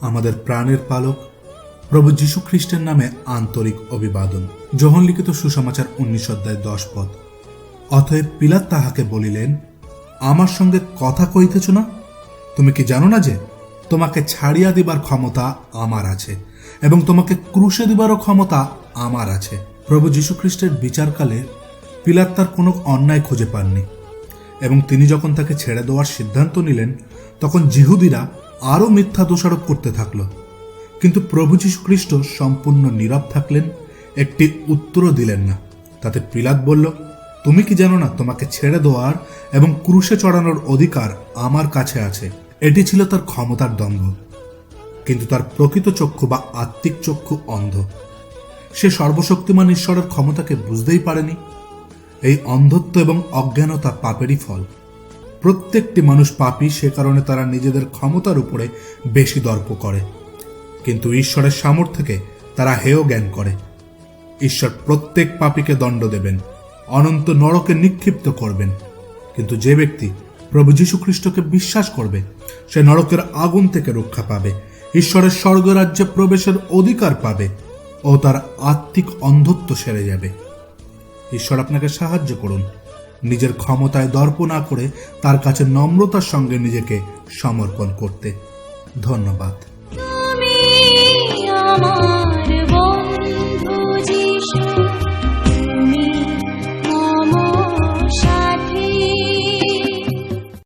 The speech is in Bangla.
আমাদের প্রাণের পালক, প্রভু যীশু খ্রিস্টের নামে আন্তরিক অভিবাদন। যোহন লিখিত সুসমাচার উনিশ অধ্যায় দশ পদ। অতএব পিলাত তাহাকে বলিলেন, আমার সঙ্গে কথা কইতেছ না? তুমি কি জানো না যে, তোমাকে ছাড়িয়া দিবার ক্ষমতা আমার আছে এবং তোমাকে ক্রুশে দিবারও ক্ষমতা আমার আছে? প্রভু যীশু খ্রিস্টের বিচারকালে পিলাত তার কোনো অন্যায় খুঁজে পাননি এবং তিনি যখন তাকে ছেড়ে দেওয়ার সিদ্ধান্ত নিলেন, তখন জিহুদিরা আরও মিথ্যা দোষারোপ করতে থাকল। কিন্তু প্রভু যীশু খ্রিস্ট সম্পূর্ণ নীরব থাকলেন, একটি উত্তরও দিলেন না। তাতে পিলাত বলল, তুমি কি জানো না, তোমাকে ছেড়ে দেওয়ার এবং ক্রুশে চড়ানোর অধিকার আমার কাছে আছে। এটি ছিল তার ক্ষমতার দম্ভ কিন্তু তার প্রকৃত চক্ষু বা আত্মিক চক্ষু অন্ধ। সে সর্বশক্তিমান ঈশ্বরের ক্ষমতাকে বুঝতেই পারেনি। এই অন্ধত্ব এবং অজ্ঞানতা পাপেরই ফল। প্রত্যেকটি মানুষ পাপী, সে কারণে তারা নিজেদের ক্ষমতার উপরে বেশি দর্প করে। কিন্তু ঈশ্বরের সামর্থ্যকে তারা হেয় জ্ঞান করে। ঈশ্বর প্রত্যেক পাপীকে দণ্ড দেবেন, অনন্ত নরকে নিক্ষিপ্ত করবেন। কিন্তু যে ব্যক্তি প্রভু যীশু খ্রিস্টকে বিশ্বাস করবে, সে নরকের আগুন থেকে রক্ষা পাবে, ঈশ্বরের স্বর্গরাজ্যে প্রবেশের অধিকার পাবে ও তার আত্মিক অন্ধত্ব সেরে যাবে। ঈশ্বর আপনাকে সাহায্য করুন। নিজের ক্ষমতায় দর্প না করে তার কাছে নম্রতার সঙ্গে নিজেকে সমর্পণ করতে। ধন্যবাদ। আমার